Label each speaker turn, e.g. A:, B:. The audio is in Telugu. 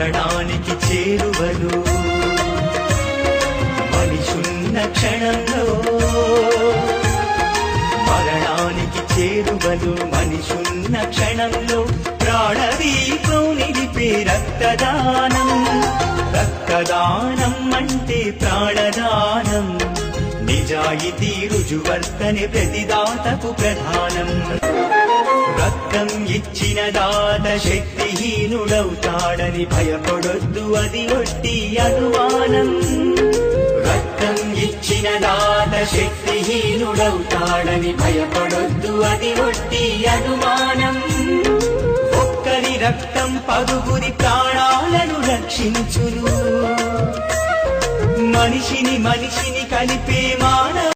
A: మరణానికి చేరువలు మనిషున్న క్షణంలో మరణానికి చేరువలు మనిషున్న క్షణంలో ప్రాణదీపం పే రక్తదానం. రక్తదానం అంటే ప్రాణదానం. నిజాయితీ రుజువర్తని ప్రతిదాతకు ప్రధానం. ఇచ్చిన దాత శక్తిహీనుడవుతాడని భయపడొద్దు అది ఒట్టి అనుమానం. రక్తం ఇచ్చిన దాత శక్తిహీనుడవుతాడని భయపడొద్దు అది ఒట్టి అనుమానం. ఒక్కరి రక్తం పదుగురి ప్రాణాలను రక్షించును. మనిషిని మనిషిని కలిపే మాన